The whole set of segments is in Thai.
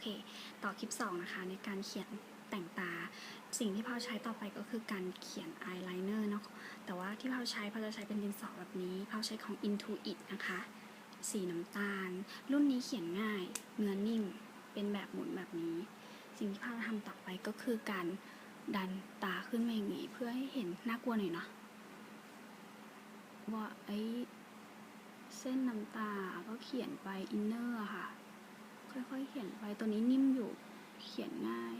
เคต่อคลิป 2 นะคะ ในการเขียนแต่งตา สิ่งที่พาวใช้ต่อไปก็คือการเขียนอายไลเนอร์เนาะแต่ว่าที่พาวใช้พาวจะใช้เป็นดินสอแบบนี้พาวใช้ของ Intuit นะคะ สีน้ำตาล รุ่นนี้เขียนง่ายเนื้อนิ่มเป็นแบบหมุนแบบนี้ สิ่งที่พาวทำต่อไปก็คือการดันตาขึ้นมาอย่างนี้เพื่อให้เห็นน่ากลัวหน่อยเนาะว่าไอ้เส้นน้ำตาก็เขียนไปอินเนอร์ค่ะ ค่อยๆเขียนไปตัวนี้นิ่มอยู่เขียนง่าย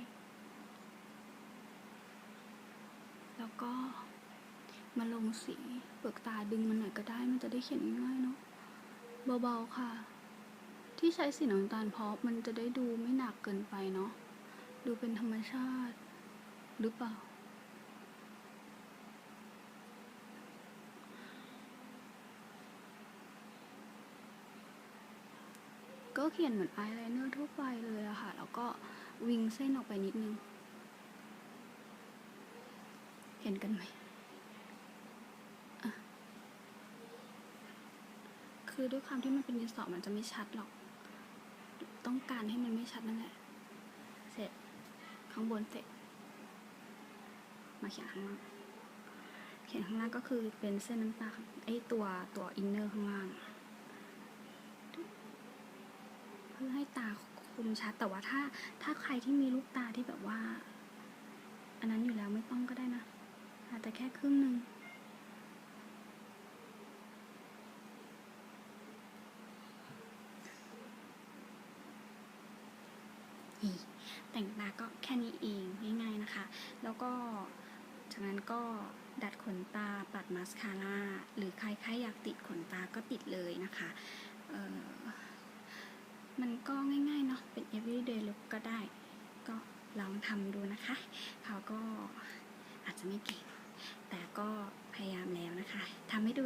แล้วก็มาลงสีเปลือกตาดึงมันหน่อยก็ได้มันจะได้เขียนง่ายเนาะเบาๆค่ะ ที่ใช้สีน้ำตาลเพราะมันจะได้ดูไม่หนักเกินไปเนาะดูเป็นธรรมชาติหรือเปล่า ก็เขียนเหมือนอายไลเนอร์ทั่วไปเลยอะค่ะ แล้วก็วิงเส้นออกไปนิดนึง เห็นกันไหม คือด้วยความที่มันเป็นดินสอมันจะไม่ชัดหรอก ต้องการให้มันไม่ชัดนั่นแหละ เสร็จ ข้างบนเสร็จ มาเขียนข้างล่าง เขียนข้างล่างก็คือเป็นเส้นน้ำตาไอ้ตัวตัวอินเนอร์ข้างล่าง เพื่อ ให้ตาคมชัด แต่ว่าถ้าถ้าใครที่มีลูกตาที่แบบว่า อันนั้นอยู่แล้วไม่ต้องก็ได้นะ อาจจะแค่ครึ่งหนึ่งแต่งตาก็แค่นี้เองง่ายๆนะคะ แล้วก็จากนั้นก็ดัดขนตาปัดมาสคาร่า หรือใครใครอยากติดขนตาก็ติดเลยนะคะ มันก็ง่ายๆเนาะเป็น everyday look ก็ได้ ก็ลองทำดูนะคะ เขาก็อาจจะไม่เก่ง แต่ก็พยายามแล้วนะคะทำให้ดู